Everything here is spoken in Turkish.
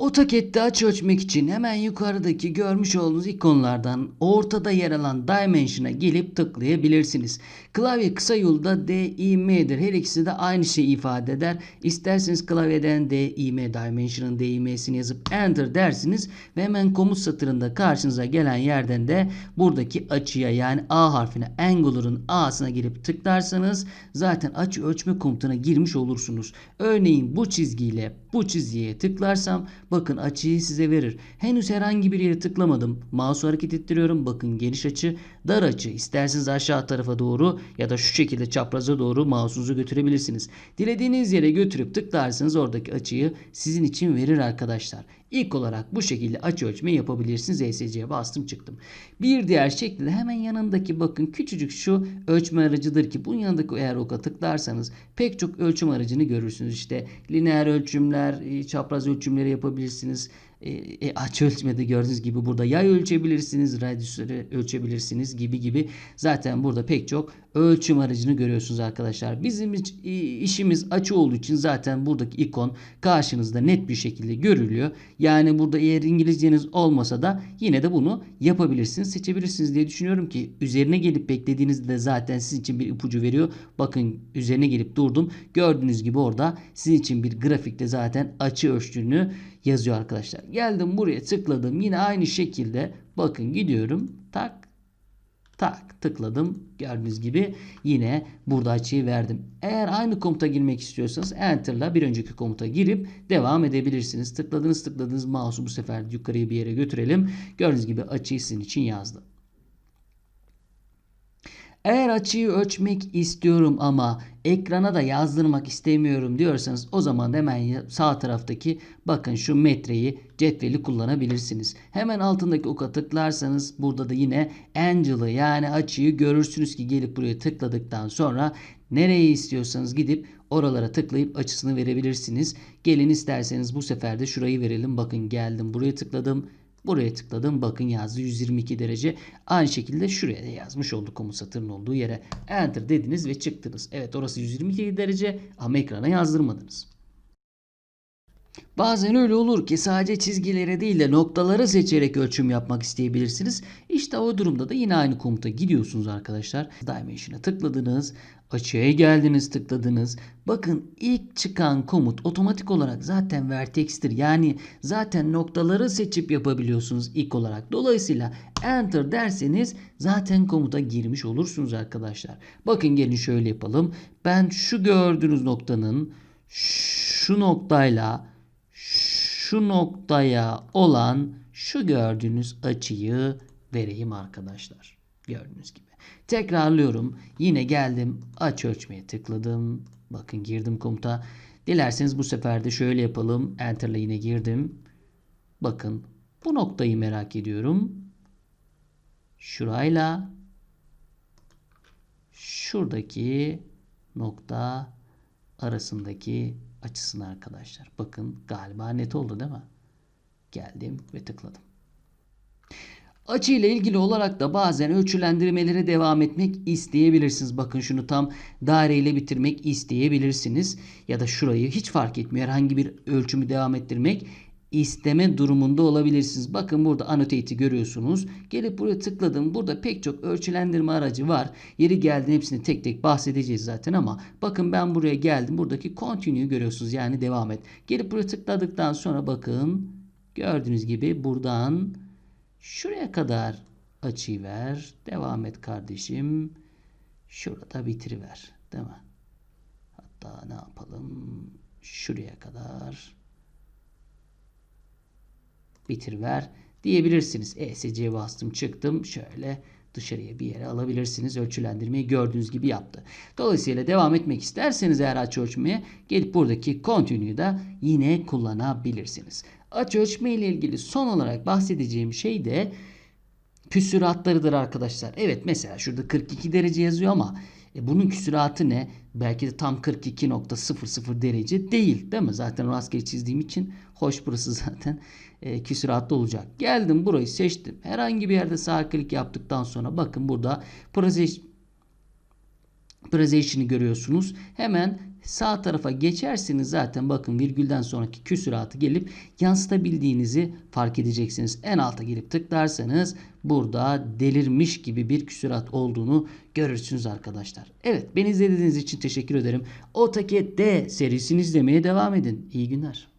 AutoCAD'de açı ölçmek için hemen yukarıdaki görmüş olduğunuz ikonlardan ortada yer alan Dimension'a gelip tıklayabilirsiniz. Klavye kısa yolda DIM'dir. Her ikisi de aynı şeyi ifade eder. İsterseniz klavyeden DIM, Dimension'ın DIM'sini yazıp Enter dersiniz ve hemen komut satırında karşınıza gelen yerden de buradaki açıya yani A harfine Angular'ın A'sına girip tıklarsanız zaten açı ölçme komutuna girmiş olursunuz. Örneğin bu çizgiyle bu çizgiye tıklarsam bakın açıyı size verir. Henüz herhangi bir yere tıklamadım. Mouse'u hareket ettiriyorum. Bakın geniş açı, dar açı. İsterseniz aşağı tarafa doğru ya da şu şekilde çapraza doğru mouse'unuzu götürebilirsiniz. Dilediğiniz yere götürüp tıklarsanız oradaki açıyı sizin için verir arkadaşlar. İlk olarak bu şekilde açı ölçme yapabilirsiniz. ESC'ye bastım çıktım. Bir diğer şekilde hemen yanındaki bakın küçücük şu ölçme aracıdır ki bunun yanındaki eğer oka tıklarsanız pek çok ölçüm aracını görürsünüz. İşte lineer ölçümler, e, çapraz ölçümleri yapabilirsiniz. E, e, açı ölçmede gördüğünüz gibi burada yay ölçebilirsiniz, radyüsleri ölçebilirsiniz gibi gibi. Zaten burada pek çok ölçüm aracını görüyorsunuz arkadaşlar. Bizim işimiz açı olduğu için zaten buradaki ikon karşınızda net bir şekilde görülüyor. Yani burada eğer İngilizceniz olmasa da yine de bunu yapabilirsiniz, seçebilirsiniz diye düşünüyorum ki üzerine gelip beklediğinizde zaten sizin için bir ipucu veriyor. Bakın üzerine gelip durdum. Gördüğünüz gibi orada sizin için bir grafikte zaten açı ölçtüğünü yazıyor arkadaşlar. Geldim buraya tıkladım. Yine aynı şekilde bakın gidiyorum. Tak tak tıkladım. Gördüğünüz gibi yine burada açıyı verdim. Eğer aynı komuta girmek istiyorsanız Enter'la bir önceki komuta girip devam edebilirsiniz. Tıkladınız tıkladınız mouse'u bu sefer yukarıya bir yere götürelim. Gördüğünüz gibi açıyı sizin için yazdım. Eğer açıyı ölçmek istiyorum ama ekrana da yazdırmak istemiyorum diyorsanız o zaman hemen sağ taraftaki bakın şu metreyi cetveli kullanabilirsiniz. Hemen altındaki oka tıklarsanız burada da yine Angel'ı yani açıyı görürsünüz ki gelip buraya tıkladıktan sonra nereye istiyorsanız gidip oralara tıklayıp açısını verebilirsiniz. Gelin isterseniz bu sefer de şurayı verelim. Bakın geldim buraya tıkladım. Buraya tıkladım. Bakın yazdı 122 derece. Aynı şekilde şuraya da yazmış olduk komut satırın olduğu yere. Enter dediniz ve çıktınız. Evet orası 122 derece ama ekrana yazdırmadınız. Bazen öyle olur ki sadece çizgilere değil de noktaları seçerek ölçüm yapmak isteyebilirsiniz. İşte o durumda da yine aynı komuta gidiyorsunuz arkadaşlar. Dimension'a tıkladınız. Açıya geldiniz tıkladınız. Bakın ilk çıkan komut otomatik olarak zaten vertex'tir. Yani zaten noktaları seçip yapabiliyorsunuz ilk olarak. Dolayısıyla enter derseniz zaten komuta girmiş olursunuz arkadaşlar. Bakın gelin şöyle yapalım. Ben şu gördüğünüz noktanın şu noktayla şu noktaya olan şu gördüğünüz açıyı vereyim arkadaşlar. Gördüğünüz gibi. Tekrarlıyorum. Yine geldim. Aç ölçmeye tıkladım. Bakın girdim komuta. Dilerseniz bu sefer de şöyle yapalım. Enter'la yine girdim. Bakın bu noktayı merak ediyorum. Şurayla şuradaki nokta arasındaki açısını arkadaşlar. Bakın galiba net oldu değil mi? Geldim ve tıkladım. Açı ile ilgili olarak da bazen ölçülendirmelere devam etmek isteyebilirsiniz. Bakın şunu tam daireyle bitirmek isteyebilirsiniz. Ya da şurayı hiç fark etmiyor. Herhangi bir ölçümü devam ettirmek isteme durumunda olabilirsiniz. Bakın burada annotate'i görüyorsunuz. Gelip buraya tıkladım. Burada pek çok ölçülendirme aracı var. Yeri geldi hepsini tek tek bahsedeceğiz zaten ama bakın ben buraya geldim. Buradaki continue'yu görüyorsunuz. Yani devam et. Gelip buraya tıkladıktan sonra bakın gördüğünüz gibi buradan şuraya kadar açıyı ver. Devam et kardeşim. Şurada bitiriver. Değil mi? Hatta ne yapalım? Şuraya kadar bitir ver diyebilirsiniz. ESC bastım çıktım. Şöyle dışarıya bir yere alabilirsiniz. Ölçülendirmeyi gördüğünüz gibi yaptı. Dolayısıyla devam etmek isterseniz eğer açı ölçmeye gelip buradaki continue'yu da yine kullanabilirsiniz. Açı ölçme ile ilgili son olarak bahsedeceğim şey de küsuratlarıdır arkadaşlar. Evet mesela şurada 42 derece yazıyor ama e, bunun küsuratı ne? Belki de tam 42.00 derece değil değil mi? Zaten rastgele çizdiğim için hoş burası zaten e, küsuratlı olacak. Geldim burayı seçtim. Herhangi bir yerde sağ klik yaptıktan sonra bakın burada precision Precision'ı görüyorsunuz. Hemen sağ tarafa geçerseniz zaten bakın virgülden sonraki küsuratı gelip yansıtabildiğinizi fark edeceksiniz. En alta gelip tıklarsanız burada delirmiş gibi bir küsurat olduğunu görürsünüz arkadaşlar. Evet beni izlediğiniz için teşekkür ederim. AutoCAD D serisini izlemeye devam edin. İyi günler.